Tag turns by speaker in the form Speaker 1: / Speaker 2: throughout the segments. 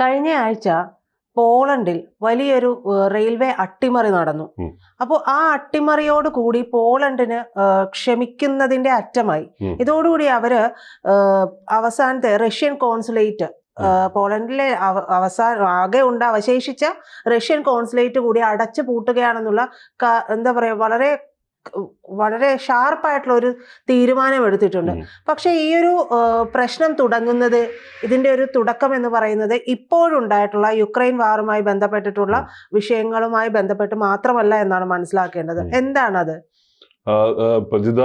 Speaker 1: കഴിഞ്ഞ ആഴ്ച പോളണ്ടിൽ വലിയൊരു റെയിൽവേ അട്ടിമറി നടന്നു. അപ്പോൾ ആ അട്ടിമറിയോട് കൂടി പോളണ്ടിന് ക്ഷമിക്കുന്നതിന്റെ അറ്റമായി. ഇതോടുകൂടി അവർ അവസാനത്തെ റഷ്യൻ കോൺസുലേറ്റ് പോളണ്ടിലെ അവ- അവസാന ആകെ ഉണ്ട് അവശേഷിച്ച റഷ്യൻ കോൺസുലേറ്റ് കൂടി അടച്ചു പൂട്ടുകയാണെന്നുള്ള എന്താ പറയാ വളരെ വളരെ ഷാർപ്പായിട്ടുള്ള ഒരു തീരുമാനം എടുത്തിട്ടുണ്ട്. പക്ഷെ ഈ ഒരു പ്രശ്നം തുടങ്ങുന്നത് ഇതിന്റെ ഒരു തുടക്കം എന്ന് പറയുന്നത് ഇപ്പോഴുണ്ടായിട്ടുള്ള യുക്രൈൻ വാറുമായി ബന്ധപ്പെട്ടിട്ടുള്ള വിഷയങ്ങളുമായി ബന്ധപ്പെട്ട് മാത്രമല്ല എന്നാണ് മനസ്സിലാക്കേണ്ടത്. എന്താണത്?
Speaker 2: Prajitha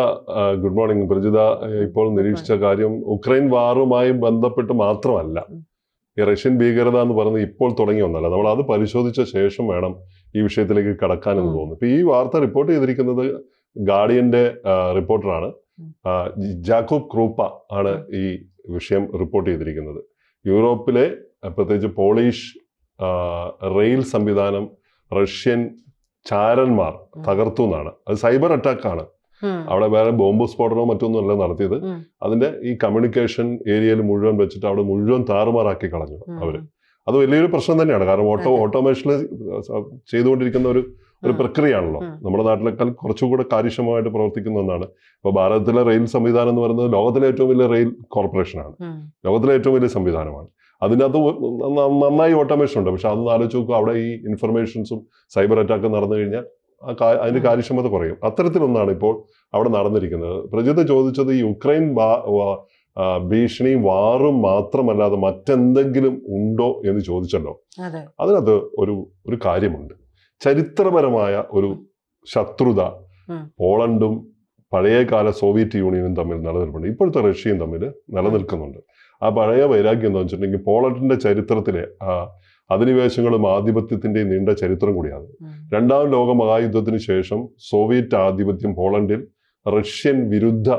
Speaker 2: good morning. പ്രജിത ഇപ്പോൾ നിരീക്ഷിച്ച കാര്യം ഉക്രൈൻ വാറുമായി ബന്ധപ്പെട്ട് മാത്രമല്ല ഈ റഷ്യൻ ഭീകരത എന്ന് പറയുന്നത് ഇപ്പോൾ തുടങ്ങി ഒന്നല്ല നമ്മൾ അത് പരിശോധിച്ച ശേഷം വേണം ഈ വിഷയത്തിലേക്ക്
Speaker 1: ഉം.
Speaker 2: തോന്നുന്നു. ഇപ്പൊ ഈ വാർത്ത റിപ്പോർട്ട് ചെയ്തിരിക്കുന്നത് ഗാർഡിയന്റെ റിപ്പോർട്ടറാണ്. ജാക്കോബ് ക്രൂപ്പ ആണ് ഈ വിഷയം റിപ്പോർട്ട് ചെയ്തിരിക്കുന്നത്. യൂറോപ്പിലെ പ്രത്യേകിച്ച് പോളിഷ് റെയിൽ സംവിധാനം റഷ്യൻ ചാരന്മാർ തകർത്തു എന്നാണ്. അത് സൈബർ അറ്റാക്ക് ആണ്. അവിടെ വേറെ ബോംബ് സ്ഫോടനമോ മറ്റൊന്നും അല്ല നടത്തിയത് അതിന്റെ ഈ കമ്മ്യൂണിക്കേഷൻ ഏരിയയിൽ മുഴുവൻ വെച്ചിട്ട് അവിടെ മുഴുവൻ താറുമാറാക്കി കളഞ്ഞു അവർ. അത് വലിയൊരു പ്രശ്നം തന്നെയാണ്. കാരണം ഓട്ടോ. ഓട്ടോമേഷനിൽ ചെയ്തുകൊണ്ടിരിക്കുന്ന ഒരു ഒരു പ്രക്രിയയാണല്ലോ. നമ്മുടെ നാട്ടിലേക്കാൾ കുറച്ചുകൂടെ കാര്യക്ഷമമായിട്ട് പ്രവർത്തിക്കുന്ന ഒന്നാണ്. ഇപ്പോൾ ഭാരതത്തിലെ റെയിൽ സംവിധാനം എന്ന് പറയുന്നത് ലോകത്തിലെ ഏറ്റവും വലിയ റെയിൽ കോർപ്പറേഷനാണ്. ലോകത്തിലെ ഏറ്റവും വലിയ സംവിധാനമാണ്. അതിനകത്ത് നന്നായി ഓട്ടോമേഷൻ ഉണ്ട്. പക്ഷെ അതൊന്ന് ആലോചിച്ച് നോക്കുക അവിടെ ഈ ഇൻഫർമേഷൻസും സൈബർ അറ്റാക്ക് നടന്നു കഴിഞ്ഞാൽ അതിന് അതിന്റെ കാര്യക്ഷമത കുറയും. അത്തരത്തിലൊന്നാണ് ഇപ്പോൾ അവിടെ നടന്നിരിക്കുന്നത്. പ്രജിത ചോദിച്ചത് ഈ യുക്രൈൻ ആ, വാറും മാത്രമല്ലാതെ മറ്റെന്തെങ്കിലും ഉണ്ടോ എന്ന് ചോദിച്ചല്ലോ.
Speaker 1: അതെ.
Speaker 2: അതിനകത്ത് ഒരു ഒരു കാര്യമുണ്ട്. ചരിത്രപരമായ ഒരു ശത്രുത പോളണ്ടും പഴയകാല സോവിയറ്റ് യൂണിയനും തമ്മിൽ നിലനിൽപ്പുണ്ട്. ഇപ്പോഴത്തെ റഷ്യയും തമ്മിൽ നിലനിൽക്കുന്നുണ്ട്. ആ പഴയ വൈരാഗ്യം എന്താ വെച്ചിട്ടുണ്ടെങ്കിൽ പോളണ്ടിന്റെ ചരിത്രത്തിലെ ആ അധിനിവേശങ്ങളും ആധിപത്യത്തിന്റെയും നീണ്ട ചരിത്രം കൂടിയാണ്. രണ്ടാം ലോക മഹായുദ്ധത്തിന് ശേഷം സോവിയറ്റ് ആധിപത്യം പോളണ്ടിൽ റഷ്യൻ വിരുദ്ധ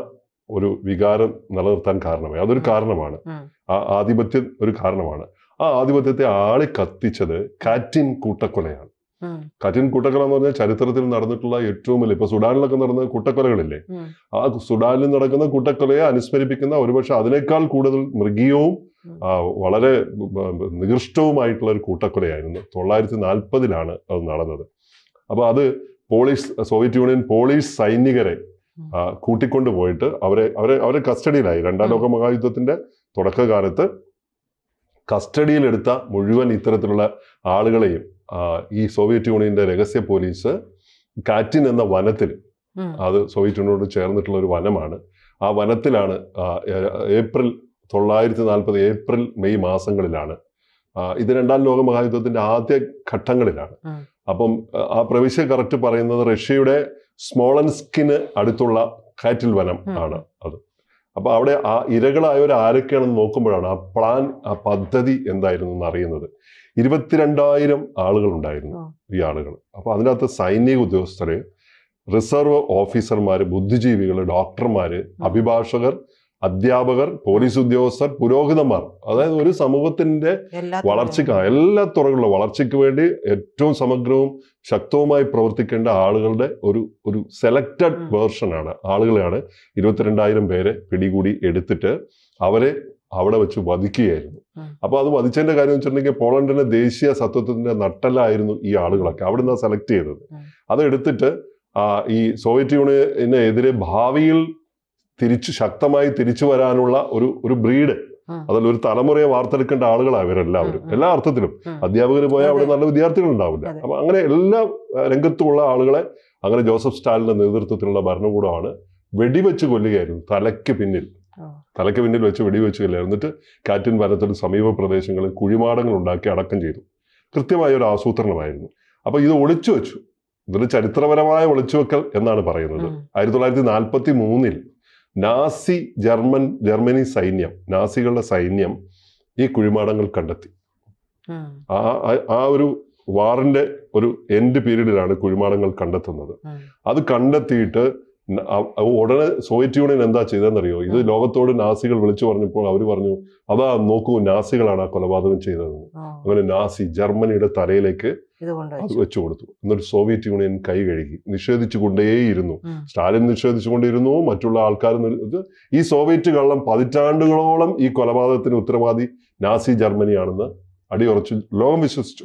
Speaker 2: ഒരു വികാരം നിലനിർത്താൻ കാരണമായി. അതൊരു കാരണമാണ്. ആ ആധിപത്യം ഒരു കാരണമാണ്. ആ ആധിപത്യത്തെ ആളി കത്തിച്ചത് കാറ്റിൻ കൂട്ടക്കൊലയാണ്. കാറ്റിൻ കൂട്ടക്കൊല എന്ന് പറഞ്ഞാൽ ചരിത്രത്തിൽ നടന്നിട്ടുള്ള ഏറ്റവും വലിയ ഇപ്പൊ സുഡാനിലൊക്കെ നടന്ന കൂട്ടക്കൊലകളില്ലേ? ആ സുഡാനിൽ നടക്കുന്ന കൂട്ടക്കൊലയെ അനുസ്മരിപ്പിക്കുന്ന ഒരുപക്ഷെ അതിനേക്കാൾ കൂടുതൽ മൃഗീയവും വളരെ നികൃഷ്ടവുമായിട്ടുള്ള ഒരു കൂട്ടക്കൊലയായിരുന്നു. തൊള്ളായിരത്തി നാൽപ്പതിലാണ് അത് നടന്നത്. അപ്പൊ അത് പോളിഷ് സോവിയറ്റ് യൂണിയൻ പോളിഷ് സൈനികരെ കൂട്ടിക്കൊണ്ടു പോയിട്ട് അവരെ അവരെ അവരെ കസ്റ്റഡിയിലായി. രണ്ടാം. ലോക മഹായുദ്ധത്തിന്റെ തുടക്കകാലത്ത് കസ്റ്റഡിയിലെടുത്ത മുഴുവൻ ഇത്തരത്തിലുള്ള ആളുകളെയും ഈ സോവിയറ്റ് യൂണിയന്റെ രഹസ്യ പോലീസ് കാറ്റിൻ എന്ന വനത്തിൽ അത് സോവിയറ്റ് യൂണിയനോട് ചേർന്നിട്ടുള്ള ഒരു വനമാണ്. ആ വനത്തിലാണ് ഏപ്രിൽ തൊള്ളായിരത്തി നാൽപ്പത് ഏപ്രിൽ മെയ് മാസങ്ങളിലാണ് ഇത് രണ്ടാം ലോക മഹായുദ്ധത്തിന്റെ ആദ്യ ഘട്ടങ്ങളിലാണ്. അപ്പം ആ പ്രവിശ്യ കറക്റ്റ് പറയുന്നത് റഷ്യയുടെ സ്മോളൻസ്കിന് അടുത്തുള്ള കാറ്റിൽ വനം ആണ് അത്. അപ്പൊ അവിടെ ആ ഇരകളായവർ ആരൊക്കെയാണെന്ന് നോക്കുമ്പോഴാണ് ആ പ്ലാൻ ആ പദ്ധതി എന്തായിരുന്നു എന്ന് അറിയുന്നത്. ഇരുപത്തിരണ്ടായിരം ആളുകൾ ഉണ്ടായിരുന്നു. ഈ ആളുകൾ. അപ്പൊ അതിനകത്ത് സൈനിക ഉദ്യോഗസ്ഥര് റിസർവ് ഓഫീസർമാര് ബുദ്ധിജീവികൾ ഡോക്ടർമാര് അഭിഭാഷകർ അധ്യാപകർ പോലീസ് ഉദ്യോഗസ്ഥർ പുരോഹിതന്മാർ അതായത് ഒരു സമൂഹത്തിന്റെ വളർച്ചയ്ക്ക് എല്ലാ തുറകളിലും വളർച്ചയ്ക്ക് വേണ്ടി ഏറ്റവും സമഗ്രവും ശക്തവുമായി പ്രവർത്തിക്കേണ്ട ആളുകളുടെ ഒരു ഒരു സെലക്റ്റഡ്
Speaker 1: വേർഷൻ
Speaker 2: വേർഷനാണ് ആളുകളെയാണ് ഇരുപത്തിരണ്ടായിരം പേരെ പിടികൂടി എടുത്തിട്ട് അവരെ അവിടെ വെച്ച് വധിക്കുകയായിരുന്നു. അപ്പൊ അത് വധിച്ചതിന്റെ കാര്യം വെച്ചിട്ടുണ്ടെങ്കിൽ പോളണ്ടിന്റെ ദേശീയ സത്വത്തിന്റെ നട്ടലായിരുന്നു ഈ ആളുകളൊക്കെ അവിടെ നിന്ന് സെലക്ട് ചെയ്തത്.
Speaker 1: അതെടുത്തിട്ട്
Speaker 2: അത് എടുത്തിട്ട് ഈ സോവിയറ്റ് യൂണിയനെതിരെ ഭാവിയിൽ തിരിച്ചു ശക്തമായി തിരിച്ചു വരാനുള്ള ഒരു ഒരു ബ്രീഡ്. അതല്ല ഒരു തലമുറയെ വാർത്തെടുക്കേണ്ട ആളുകളാണ് ഇവരെല്ലാവരും. എല്ലാ അർത്ഥത്തിലും. അധ്യാപകർ പോയാൽ അവിടെ നല്ല വിദ്യാർത്ഥികൾ ഉണ്ടാവില്ല. അപ്പൊ അങ്ങനെ എല്ലാ രംഗത്തുമുള്ള ആളുകളെ അങ്ങനെ ജോസഫ് സ്റ്റാലിന്റെ നേതൃത്വത്തിലുള്ള ഭരണകൂടമാണ് വെടിവെച്ച് കൊല്ലുകയായിരുന്നു തലയ്ക്ക് പിന്നിൽ. തലയ്ക്ക് പിന്നിൽ വെച്ച് വെടിവെച്ച് കൊല്ലുകയായിരുന്നു. എന്നിട്ട് കാറ്റിൻ വനത്തിൽ സമീപ പ്രദേശങ്ങളിൽ കുഴിമാടങ്ങൾ ഉണ്ടാക്കി അടക്കം ചെയ്തു. കൃത്യമായ ഒരു ആസൂത്രണമായിരുന്നു. അപ്പൊ ഇത് ഒളിച്ചു വെച്ചു. ഇതൊരു ചരിത്രപരമായ ഒളിച്ചുവെക്കൽ എന്നാണ് പറയുന്നത്. ആയിരത്തി തൊള്ളായിരത്തി നാൽപ്പത്തി മൂന്നിൽ നാസി ജർമ്മൻ ജർമ്മനി സൈന്യം നാസികളുടെ സൈന്യം ഈ കുഴിമാടങ്ങൾ കണ്ടെത്തി. ആ. ആ- ഒരു വാറിന്റെ ഒരു എൻഡ് പീരീഡിലാണ് കുഴിമാടങ്ങൾ കണ്ടെത്തുന്നത്. അത് കണ്ടെത്തിയിട്ട് ഉടനെ സോവിയറ്റ് യൂണിയൻ എന്താ ചെയ്തതെന്നറിയോ? ഇത് ലോകത്തോട് നാസികൾ വിളിച്ചു പറഞ്ഞപ്പോൾ അവർ പറഞ്ഞു അതാ നോക്കൂ നാസികളാണ് ആ കൊലപാതകം ചെയ്തതെന്ന്. അങ്ങനെ നാസി ജർമ്മനിയുടെ തലയിലേക്ക് അത്
Speaker 1: വെച്ചു.
Speaker 2: കൊടുത്തു. എന്നൊരു സോവിയറ്റ് യൂണിയൻ കൈ കഴുകി നിഷേധിച്ചു കൊണ്ടേയിരുന്നു
Speaker 1: സ്റ്റാലിൻ
Speaker 2: സ്റ്റാലിൻ നിഷേധിച്ചുകൊണ്ടിരുന്നു മറ്റുള്ള ആൾക്കാർ ഈ സോവിയറ്റ് കള്ളം പതിറ്റാണ്ടുകളോളം ഈ കൊലപാതകത്തിന് ഉത്തരവാദി നാസി ജർമ്മനിയാണെന്ന് അടിയുറച്ചു ലോകം വിശ്വസിച്ചു.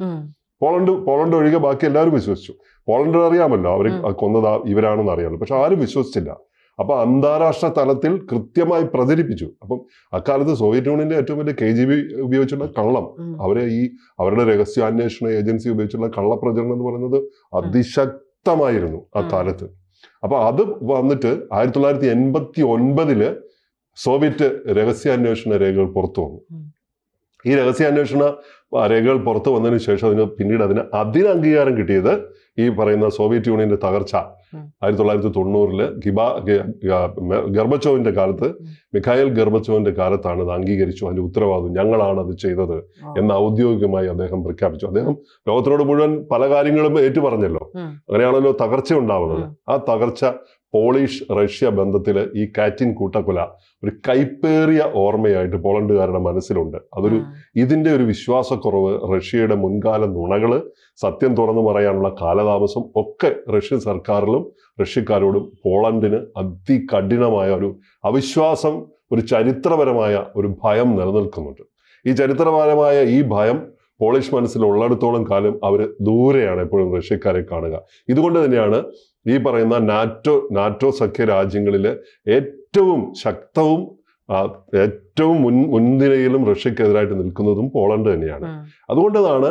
Speaker 2: പോളണ്ട് പോളണ്ട് ഒഴികെ ബാക്കി എല്ലാവരും വിശ്വസിച്ചു. പോളണ്ട് അറിയാമല്ലോ അവർ. കൊന്നത് ഇവരാണെന്ന് അറിയാമല്ലോ. പക്ഷെ ആരും വിശ്വസിച്ചില്ല. അപ്പൊ അന്താരാഷ്ട്ര തലത്തിൽ കൃത്യമായി പ്രചരിപ്പിച്ചു. അപ്പം അക്കാലത്ത് സോവിയറ്റ് യൂണിയന്റെ ഏറ്റവും വലിയ കെ ജി ബി ഉപയോഗിച്ചുള്ള കള്ളം അവരെ ഈ അവരുടെ രഹസ്യാന്വേഷണ ഏജൻസി ഉപയോഗിച്ചുള്ള കള്ളപ്രചരണം എന്ന് പറയുന്നത് അതിശക്തമായിരുന്നു ആ കാലത്ത്. അപ്പൊ അത് വന്നിട്ട് ആയിരത്തി തൊള്ളായിരത്തി എൺപത്തി ഒൻപതിൽ സോവിയറ്റ് രഹസ്യാന്വേഷണ രേഖകൾ പുറത്തു വന്നു. ഈ രഹസ്യാന്വേഷണ രേഖകൾ പുറത്തു വന്നതിന് ശേഷം അതിന് പിന്നീട് അതിന് അതിന് അംഗീകാരം കിട്ടിയത് ഈ പറയുന്ന സോവിയറ്റ് യൂണിയന്റെ തകർച്ച. ആയിരത്തി തൊള്ളായിരത്തി തൊണ്ണൂറിൽ ഗിബ ഗർബച്ചോവിന്റെ കാലത്ത്. മിഖായൽ ഗർബച്ചോവിന്റെ കാലത്താണ് അത് അംഗീകരിച്ചു. അതിന്റെ ഉത്തരവാദിത്വം ഞങ്ങളാണ് അത് ചെയ്തത്. എന്ന് ഔദ്യോഗികമായി അദ്ദേഹം പ്രഖ്യാപിച്ചു. അദ്ദേഹം ലോകത്തിനോട് മുഴുവൻ പല കാര്യങ്ങളും ഏറ്റു പറഞ്ഞല്ലോ അങ്ങനെയാണല്ലോ തകർച്ച ഉണ്ടാവുന്നത്. ആ തകർച്ച പോളിഷ് റഷ്യ ബന്ധത്തിൽ ഈ കാറ്റിൻ കൂട്ടക്കൊല ഒരു കൈപ്പേറിയ ഓർമ്മയായിട്ട് പോളണ്ടുകാരുടെ മനസ്സിലുണ്ട്. അതൊരു. ഇതിന്റെ ഒരു വിശ്വാസക്കുറവ് റഷ്യയുടെ മുൻകാല നുണകൾ സത്യം തുറന്നു പറയാനുള്ള കാലതാമസം ഒക്കെ റഷ്യൻ സർക്കാരിലും റഷ്യക്കാരോടും പോളണ്ടിന് അതികഠിനമായ ഒരു അവിശ്വാസം ഒരു ചരിത്രപരമായ ഒരു ഭയം നിലനിൽക്കുന്നുണ്ട്. ഈ ചരിത്രപരമായ ഈ ഭയം പോളിഷ് മനസ്സിൽ ഉള്ളിടത്തോളം കാലം അവർ ദൂരെയാണ് എപ്പോഴും റഷ്യക്കാരെ കാണുക. ഇതുകൊണ്ട് തന്നെയാണ് ഈ പറയുന്ന നാറ്റോ നാറ്റോ സഖ്യ രാജ്യങ്ങളിലെ ഏറ്റവും ശക്തവും ഏറ്റവും മുൻ മുൻനിരയിലും റഷ്യക്കെതിരായിട്ട് നിൽക്കുന്നതും പോളണ്ട് തന്നെയാണ്. അതുകൊണ്ടതാണ്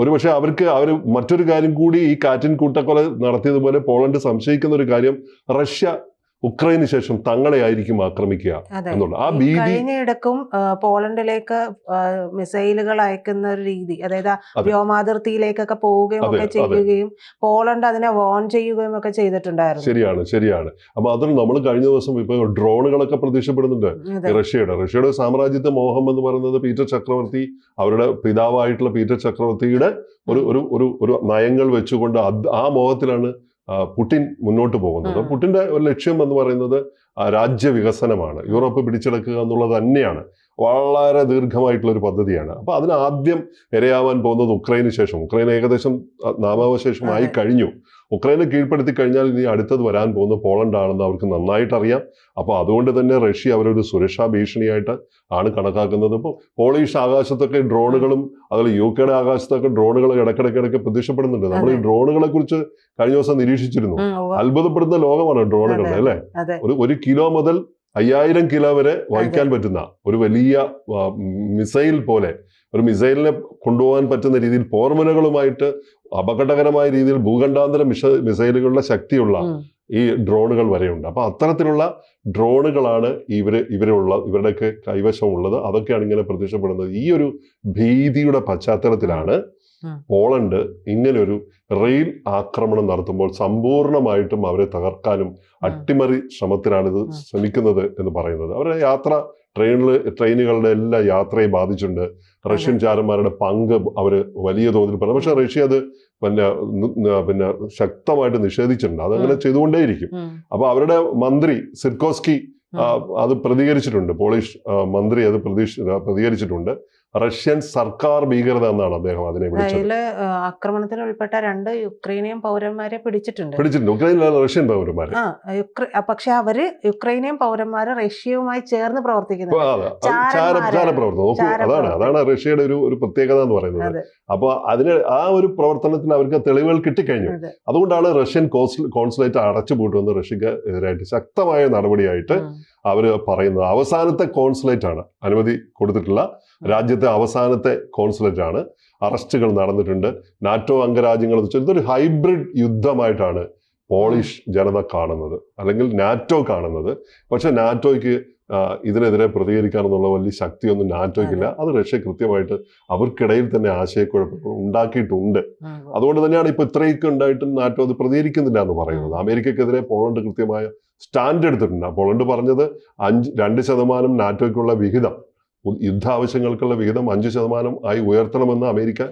Speaker 2: ഒരുപക്ഷെ അവർക്ക് അവർ മറ്റൊരു കാര്യം കൂടി ഈ കാറ്റിൻ കൂട്ടക്കൊല നടത്തിയതുപോലെ പോളണ്ട് സംശയിക്കുന്ന ഒരു കാര്യം റഷ്യ ഉക്രൈന് ശേഷം തങ്ങളെ ആയിരിക്കും ആക്രമിക്കുക
Speaker 1: എന്നുള്ള.
Speaker 2: എന്നുള്ളത് ആ ഭീതി
Speaker 1: കഴിഞ്ഞയിടക്കും പോളണ്ടിലേക്ക് മിസൈലുകൾ അയക്കുന്ന ഒരു രീതി. അതായത് വ്യോമാതിർത്തിയിലേക്കൊക്കെ പോവുകയും ഒക്കെ ചെയ്യുകയും പോളണ്ട് അതിനെ വോൺ ചെയ്യുകയും ഒക്കെ ചെയ്തിട്ടുണ്ടായിരുന്നു.
Speaker 2: ശരിയാണ് ശരിയാണ്. അപ്പൊ അതിൽ നമ്മൾ കഴിഞ്ഞ ദിവസം ഇപ്പൊ ഡ്രോണുകളൊക്കെ പ്രത്യക്ഷപ്പെടുന്നുണ്ട് ഈ റഷ്യയുടെ. റഷ്യയുടെ സാമ്രാജ്യത്തെ മോഹം എന്ന് പറയുന്നത് പീറ്റർ ചക്രവർത്തി അവരുടെ പിതാവായിട്ടുള്ള പീറ്റർ ചക്രവർത്തിയുടെ ഒരു ഒരു ഒരു നയങ്ങൾ വെച്ചുകൊണ്ട് ആ മോഹത്തിലാണ് പുടിൻ മുന്നോട്ട് പോകുന്നത്. പുടിന്റെ ഒരു ലക്ഷ്യം എന്ന് പറയുന്നത് രാജ്യവികസനമാണ്. രാജ്യ വികസനമാണ് യൂറോപ്പ് പിടിച്ചെടുക്കുക എന്നുള്ളത് തന്നെയാണ്. വളരെ ദീർഘമായിട്ടുള്ള ഒരു പദ്ധതിയാണ്. അപ്പൊ അതിന് ആദ്യം ഇരയാവാൻ പോകുന്നത് ഉക്രൈന് ശേഷം. ഉക്രൈൻ ഏകദേശം നാമാവശേഷമായി കഴിഞ്ഞു. ഉക്രൈനെ കീഴ്പ്പെടുത്തി കഴിഞ്ഞാൽ ഇനി അടുത്തത് വരാൻ പോകുന്ന പോളണ്ട് ആണെന്ന് അവർക്ക് നന്നായിട്ട് അറിയാം അപ്പോൾ അതുകൊണ്ട് തന്നെ റഷ്യ അവരൊരു സുരക്ഷാ ഭീഷണിയായിട്ട് ആണ് കണക്കാക്കുന്നത്. ഇപ്പോൾ പോളിഷ് ആകാശത്തൊക്കെ ഡ്രോണുകളും അതുപോലെ യു കെയുടെ ആകാശത്തൊക്കെ ഡ്രോണുകൾ ഇടയ്ക്കിടയ്ക്കിടയ്ക്ക് പ്രത്യക്ഷപ്പെടുന്നുണ്ട്. നമ്മൾ ഈ ഡ്രോണുകളെ കുറിച്ച് കഴിഞ്ഞ ദിവസം നിരീക്ഷിച്ചിരുന്നു. അത്ഭുതപ്പെടുന്ന ലോകമാണ് ഡ്രോണുകളുടെ. അല്ലേ? ഒരു ഒരു കിലോ മുതൽ അയ്യായിരം കിലോ വരെ വഹിക്കാൻ പറ്റുന്ന ഒരു വലിയ മിസൈൽ പോലെ ഒരു മിസൈലിനെ കൊണ്ടുപോകാൻ പറ്റുന്ന രീതിയിൽ പോർമുനകളുമായിട്ട് അപകടകരമായ രീതിയിൽ ഭൂഖണ്ഡാന്തര മിഷ മിസൈലുകളുടെ ശക്തിയുള്ള ഈ ഡ്രോണുകൾ വരെയുണ്ട്. അപ്പൊ അത്തരത്തിലുള്ള ഡ്രോണുകളാണ് ഇവർ ഇവരുള്ള ഇവരുടെയൊക്കെ കൈവശമുള്ളത്. അതൊക്കെയാണ് ഇങ്ങനെ പ്രത്യക്ഷപ്പെടുന്നത്. ഈ ഒരു ഭീതിയുടെ പശ്ചാത്തലത്തിലാണ്. പോളണ്ട് ഇങ്ങനൊരു റെയിൽ ആക്രമണം നടത്തുമ്പോൾ സമ്പൂർണമായിട്ടും അവരെ തകർക്കാനും അട്ടിമറി
Speaker 1: ശ്രമത്തിലാണിത്
Speaker 2: ശ്രമിക്കുന്നത് എന്ന് പറയുന്നത്. അവരുടെ യാത്ര ട്രെയിനിൽ ട്രെയിനുകളുടെ എല്ലാ യാത്രയെ ബാധിച്ചിട്ടുണ്ട്. റഷ്യൻ ചാരന്മാരുടെ പങ്ക് അവർ വലിയ തോതിൽ പറഞ്ഞു പക്ഷെ റഷ്യ അത് പിന്നെ പിന്നെ ശക്തമായിട്ട് നിഷേധിച്ചിട്ടുണ്ട്. അതങ്ങനെ ചെയ്തുകൊണ്ടേയിരിക്കും. അപ്പൊ അവരുടെ മന്ത്രി സിർക്കോസ്കി അത് പ്രതികരിച്ചിട്ടുണ്ട്. പോളിഷ് മന്ത്രി അത് പ്രതീക്ഷ പ്രതികരിച്ചിട്ടുണ്ട്. റഷ്യൻ സർക്കാർ ഭീകരത എന്നാണ് അദ്ദേഹം അതിനെ വിളിച്ചത്.
Speaker 1: ആക്രമണത്തിൽ ഉൾപ്പെട്ട രണ്ട് യുക്രൈനിയൻ പൗരന്മാരെ പിടിച്ചിട്ടുണ്ട്.
Speaker 2: പിടിച്ചിട്ടുണ്ട്. യുക്രൈനിലാണ് റഷ്യൻ പൗരന്മാർ
Speaker 1: ആ യുക്ര ആ, പക്ഷെ അവർ യുക്രൈനിയൻ പൗരന്മാര് റഷ്യയുമായി ചേർന്ന് പ്രവർത്തിക്കുന്നു
Speaker 2: അതാണ് അതാണ് റഷ്യയുടെ ഒരു ഒരു പ്രത്യേകത എന്ന് പറയുന്നത്. അപ്പൊ അതിന് ആ ഒരു പ്രവർത്തനത്തിന് അവർക്ക് തെളിവുകൾ കിട്ടിക്കഴിഞ്ഞു.
Speaker 1: അതെ.
Speaker 2: അതുകൊണ്ടാണ് റഷ്യൻ കോൺസുലേറ്റ് അടച്ചുപൂട്ടുമെന്ന് റഷ്യക്ക് എതിരായിട്ട് ശക്തമായ നടപടിയായിട്ട്. അവർ പറയുന്നത്. അവസാനത്തെ കോൺസുലേറ്റ് ആണ്. അനുമതി കൊടുത്തിട്ടുള്ള രാജ്യത്തെ അവസാനത്തെ കോൺസുലേറ്റ് ആണ്. അറസ്റ്റുകൾ നടന്നിട്ടുണ്ട്. നാറ്റോ അംഗരാജ്യങ്ങൾ എന്ന് വെച്ചാൽ ഇതൊരു ഹൈബ്രിഡ് യുദ്ധമായിട്ടാണ് പോളിഷ് ജനത കാണുന്നത്. അല്ലെങ്കിൽ നാറ്റോ കാണുന്നത്. പക്ഷെ നാറ്റോയ്ക്ക് ഇതിനെതിരെ പ്രതികരിക്കാനെന്നുള്ള വലിയ ശക്തിയൊന്നും നാറ്റോയ്ക്കില്ല. അത്. റഷ്യ കൃത്യമായിട്ട് അവർക്കിടയിൽ തന്നെ ആശയക്കുഴപ്പങ്ങൾ ഉണ്ടാക്കിയിട്ടുണ്ട്. അതുകൊണ്ട് തന്നെയാണ് ഇപ്പൊ ഇത്രയൊക്കെ ഉണ്ടായിട്ടും നാറ്റോ അത് പ്രതികരിക്കുന്നില്ല എന്ന് പറയുന്നത്. അമേരിക്കക്കെതിരെ പോളണ്ട് കൃത്യമായ സ്റ്റാൻഡ് എടുത്തിട്ടുണ്ട്. പോളണ്ട് പറഞ്ഞത് അഞ്ച് രണ്ട് ശതമാനം നാറ്റോയ്ക്കുള്ള വിഹിതം. ഉ- യുദ്ധ ആവശ്യങ്ങൾക്കുള്ള വിഹിതം അഞ്ച് ശതമാനം ആയി ഉയർത്തണമെന്ന് അമേരിക്ക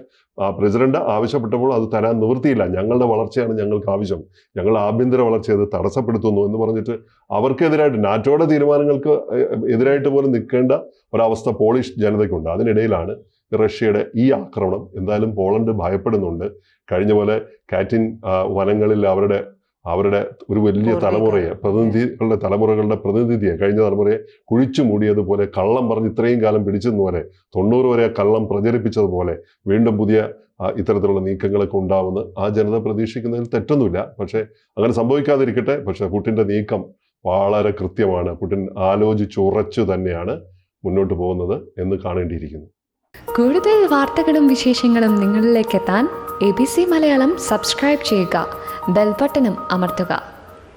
Speaker 2: പ്രസിഡന്റ് ആവശ്യപ്പെട്ടപ്പോൾ അത് തരാൻ നിവൃത്തിയില്ല. ഞങ്ങളുടെ വളർച്ചയാണ് ഞങ്ങൾക്ക് ആവശ്യം. ഞങ്ങൾ ആഭ്യന്തര വളർച്ച അത് തടസ്സപ്പെടുത്തുന്നു എന്ന് പറഞ്ഞിട്ട് അവർക്കെതിരായിട്ട് നാറ്റോയുടെ തീരുമാനങ്ങൾക്ക് എതിരായിട്ട് പോലും നിൽക്കേണ്ട ഒരവസ്ഥ പോളിഷ് ജനതയ്ക്കുണ്ട്. അതിനിടയിലാണ് റഷ്യയുടെ ഈ ആക്രമണം. എന്തായാലും പോളണ്ട് ഭയപ്പെടുന്നുണ്ട്. കഴിഞ്ഞ പോലെ കാറ്റിൻ വനങ്ങളിൽ അവരുടെ അവരുടെ ഒരു വലിയ. തലമുറയെ പ്രതിനിധികളുടെ തലമുറകളുടെ പ്രതിനിധിയെ കഴിഞ്ഞ തലമുറയെ കുഴിച്ചു മൂടിയതുപോലെ കള്ളം പറഞ്ഞ് ഇത്രയും കാലം പിടിച്ചതുപോലെ തൊണ്ണൂറ് വരെ കള്ളം പ്രചരിപ്പിച്ചതുപോലെ വീണ്ടും പുതിയ ഇത്തരത്തിലുള്ള നീക്കങ്ങളൊക്കെ ഉണ്ടാവുമെന്ന് ആ ജനത പ്രതീക്ഷിക്കുന്നതിൽ തെറ്റൊന്നുമില്ല. പക്ഷേ അങ്ങനെ സംഭവിക്കാതിരിക്കട്ടെ. പക്ഷേ പുട്ടിന്റെ നീക്കം വളരെ കൃത്യമാണ്. പുട്ടിൻ ആലോചിച്ചുറച്ചു തന്നെയാണ് മുന്നോട്ട് പോകുന്നത് എന്ന് കാണേണ്ടിയിരിക്കുന്നു.
Speaker 3: കൂടുതൽ വാർത്തകളും വിശേഷങ്ങളും നിങ്ങളിലേക്ക് എത്താൻ A B C Malayalam subscribe ചെയ്യുക. ബെൽബട്ടനും അമർത്തുക